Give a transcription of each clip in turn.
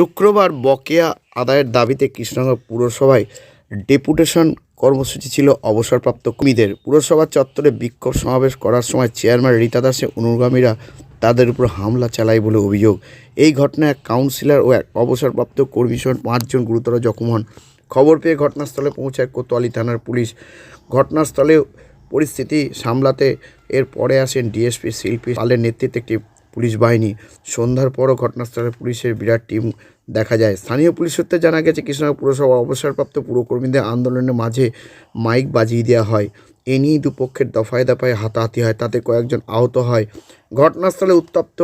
শুক্রবার বকেয়া আদায়ের দাবিতে কৃষ্ণনগর পুরসভায় ডেপুটেশন কর্মসূচি ছিল অবসরপ্রাপ্ত কর্মীদের। পুরসভার চত্বরে বিক্ষোভ সমাবেশ করার সময় চেয়ারম্যান রীতা দাসের অনুগামীরা তাদের উপর হামলা চালায় বলে অভিযোগ। এই ঘটনায় কাউন্সিলর ও এক অবসরপ্রাপ্ত কর্মী সহ পাঁচজন গুরুতর জখম হন। খবর পেয়ে ঘটনাস্থলে পৌঁছায় কোতোয়ালি থানার পুলিশ। ঘটনাস্থলে পরিস্থিতি সামলাতে এর পরে আসেন ডিএসপি শিল্পী পালের নেতৃত্বে একটি পুলিশ বাহিনী। সন্ধ্যার পরও ঘটনাস্থলে পুলিশের বিরাট টিম দেখা যায়। স্থানীয় পুলিশ সূত্রে জানা গেছে, কৃষ্ণনগর পুরসভা অবসরপ্রাপ্ত পুরকর্মীদের আন্দোলনের মাঝে মাইক বাজিয়ে দেওয়া হয়। এ নিয়েই দুপক্ষের দফায় দফায় হাতাহাতি হয়, তাতে কয়েকজন আহত হয়। ঘটনাস্থলে উত্তপ্ত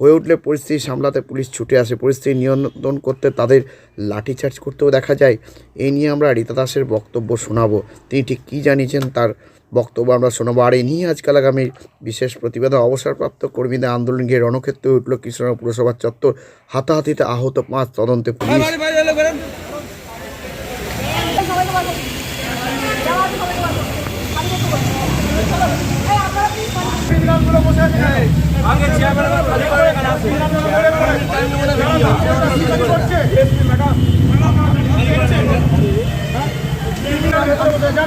হয়ে উঠলে পরিস্থিতি সামলাতে পুলিশ ছুটে আসে। পরিস্থিতি নিয়ন্ত্রণ করতে তাদের লাঠিচার্জ করতেও দেখা যায়। এই নিয়ে আমরা রীতা দাসের বক্তব্য শোনাবো। তিনি ঠিক কী জানিয়েছেন তার বক্তব্য আমরা শোনাবো আর এই নিয়ে আজকাল আগামী বিশেষ প্রতিবেদন অবসরপ্রাপ্ত কর্মীদের আন্দোলন গিয়ে রণক্ষেত্রে উঠল কৃষ্ণনগর পুরসভার চত্বর হাতাহাতিতে আহত পাঁচ তদন্তে পুলিশ করে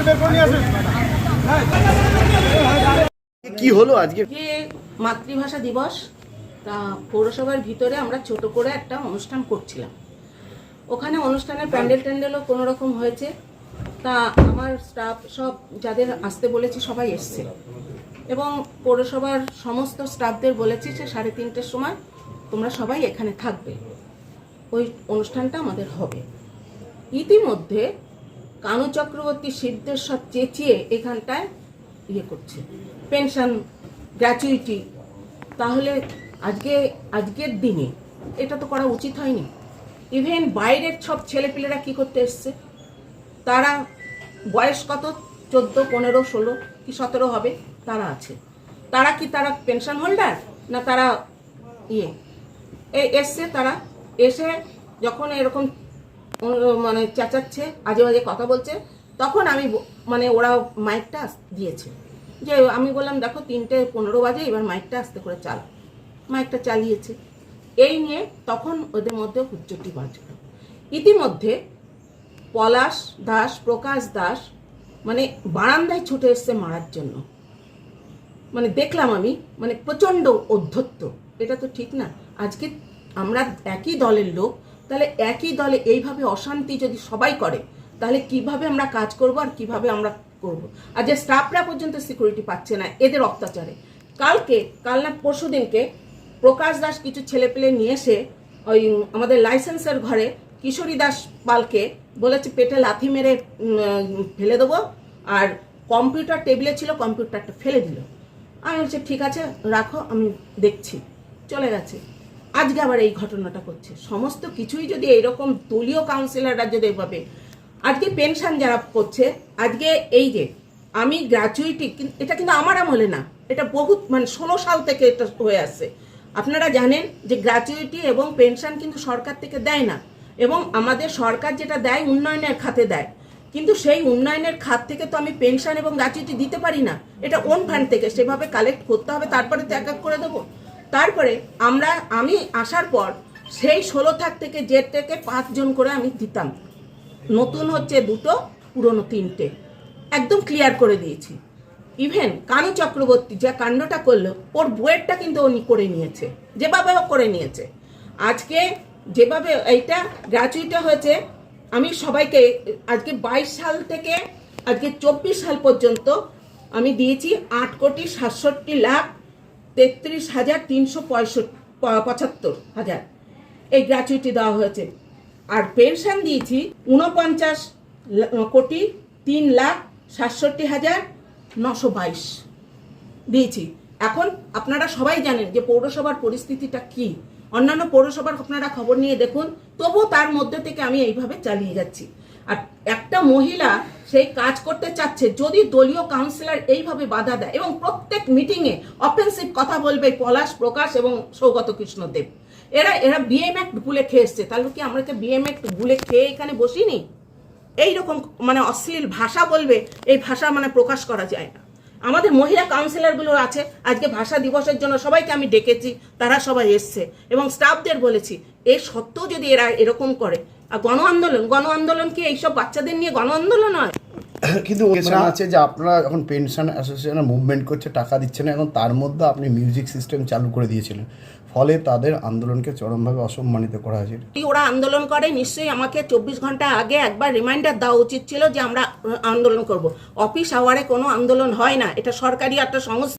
এখানে আসুন কি হলো আজকে? মাতৃভাষা দিবস। তা পৌরসভার ভিতরে আমরা ছোট করে একটা অনুষ্ঠান করছিলাম। ওখানে অনুষ্ঠানের প্যান্ডেল ট্যান্ডেলও কোনো রকম হয়েছে। তা আমার স্টাফ সব যাদের আসতে বলেছি সবাই এসছে। এবং পৌরসভার সমস্ত স্টাফদের বলেছি যে সাড়ে তিনটের সময় তোমরা সবাই এখানে থাকবে। ওই অনুষ্ঠানটা আমাদের হবে। ইতিমধ্যে কানু চক্রবর্তী সিদ্ধেশ্বর চেঁচিয়ে এখানটায় ইয়ে করছে। পেনশন গ্র্যাচুইটি তাহলে আজকে, আজকের দিনে এটা তো করা উচিত হয়নি। ইভেন বাইরের সব ছেলেপিলেরা কি করতে এসছে? তারা বয়স কত? চোদ্দ, পনেরো, ষোলো কি সতেরো হবে? তারা আছে। তারা কি তারা পেনশন হোল্ডার না তারা ইয়ে? এসছে তারা। এসে যখন এরকম মানে চেঁচাচ্ছে আজে বাজে কথা বলছে। তখন আমি মানে ওরা মাইকটা দিয়েছে। যে আমি বললাম, দেখো, তিনটে পনেরো বাজে, এবার মাইকটা আস্তে করে চালা। মাইকটা চালিয়েছে। এই নিয়ে তখন ওদের মধ্যে হুজ্জটি বাজল। ইতিমধ্যে পলাশ দাস, প্রকাশ দাস মানে বারান্দায় ছুটে এসছে মারার জন্য। মানে দেখলাম আমি মানে প্রচণ্ড অধ্যত্ত। এটা তো ঠিক না। আজকে আমরা একই দলের লোক তাহলে একই দলে এইভাবে অশান্তি যদি সবাই করে, তাহলে কীভাবে আমরা কাজ করব আর কীভাবে আমরা করব? আর যে স্টাফরা পর্যন্ত সিকিউরিটি পাচ্ছে না, এদের অত্যাচারে। কালকে, কাল না পরশু দিনকে প্রকাশ দাস কিছু ছেলেপেলে নিয়ে এসে ওই আমাদের লাইসেন্সের ঘরে কিশোরী দাস পালকে বলেছে, পেটে লাথি মেরে ফেলে দেবো। আর কম্পিউটার টেবিলে ছিল, কম্পিউটারটা ফেলে দিল। আমি বলছি, ঠিক আছে, রাখো, আমি দেখছি। চলে গেছে। আজকে আবার এই ঘটনাটা করছে সমস্ত কিছুই যদি এইরকম দলীয় কাউন্সিলররা যদি এভাবে আজকে পেনশন যারা করছে, আজকে এই যে আমি গ্র্যাচুইটি এটা কিন্তু আমার আমলে না, এটা বহুত মানে ষোলো সাল থেকে এটা হয়ে আসছে। আপনারা জানেন যে গ্র্যাচুইটি এবং পেনশন কিন্তু সরকার থেকে দেয় না, এবং আমাদের সরকার যেটা দেয় উন্নয়নের খাতে দেয়। কিন্তু সেই উন্নয়নের খাত থেকে তো আমি পেনশন এবং গ্র্যাচুইটি দিতে পারি না, এটা ওন ফান্ড থেকে। সেভাবে কালেক্ট করতে হবে, তারপরে তো এক এক করে দেবো। তারপরে আমরা, আমি আসার পর সেই ষোলো থাক থেকে যে থেকে পাঁচজন করে আমি দিতাম। নতুন হচ্ছে দুটো, পুরনো তিনটে। একদম ক্লিয়ার করে দিয়েছি। ইভেন কানু চক্রবর্তী যা কাণ্ডটা করল, ওর বইয়েরটা কিন্তু উনি করে নিয়েছে। যেভাবে করে নিয়েছে। আজকে যেভাবে এইটা গ্র্যাচুইটা হয়েছে, আমি সবাইকে আজকে বাইশ সাল থেকে, আজকে চব্বিশ সাল পর্যন্ত আমি দিয়েছি আট কোটি সাতষট্টি লাখ তেত্রিশ হাজার তিনশো পঁয়ষট্টি, পঁচাত্তর হাজার। এই গ্র্যাচুইটি দেওয়া হয়েছে। আর পেনশন দিয়েছি উনপঞ্চাশ কোটি তিন লাখ সাতষট্টি হাজার নশো বাইশ। দিয়েছি। এখন আপনারা সবাই জানেন যে পৌরসভার পরিস্থিতিটা কি। অন্যান্য পৌরসভার আপনারা খবর নিয়ে দেখুন তবু তার মধ্যে থেকে আমি এইভাবে চালিয়ে যাচ্ছি। আর একটা মহিলা সেই কাজ করতে চাচ্ছে যদি দলীয় কাউন্সিলর এইভাবে বাধা দেয় এবং প্রত্যেক মিটিংয়ে অফেন্সিভ কথা বলবে পলাশ, প্রকাশ এবং সৌগত কৃষ্ণদেব। এরা এরা বিএম অ্যাক্ট গুলে খেয়ে এসছে। তাহলে কি আমরা বিএম অ্যাক্ট গুলে খেয়ে এখানে বসিনি? এইরকম মানে অশ্লীল ভাষা বলবে, এই ভাষা মানে প্রকাশ করা যায় না। আমাদের মহিলা কাউন্সিলরগুলো আছে, আজকে ভাষা দিবসের জন্য সবাইকে আমি ডেকেছি, তারা সবাই এসছে। এবং স্টাফদের বলেছি এই সত্ত্বেও যদি এরা এরকম করে আর গণ আন্দোলন গণ আন্দোলন কি এইসব বাচ্চাদের নিয়ে গণ আন্দোলন হয়? কিন্তু আছে যে আপনারা এখন পেনশন অ্যাসোসিয়েশনে মুভমেন্ট করছে টাকা দিচ্ছে না এখন তার মধ্যে আপনি মিউজিক সিস্টেম চালু করে দিয়েছিলেন। ফলে তাদের আন্দোলনকে চরমভাবে অসম্মানিত করা হয়েছিল যদি ওরা আন্দোলন করে নিশ্চয়ই আমাকে চব্বিশ ঘণ্টা আগে একবার রিমাইন্ডার দেওয়া উচিত ছিল যে আমরা আন্দোলন করব। অফিস আওয়ারে কোনো আন্দোলন হয় না। এটা সরকারি একটা সংস্থা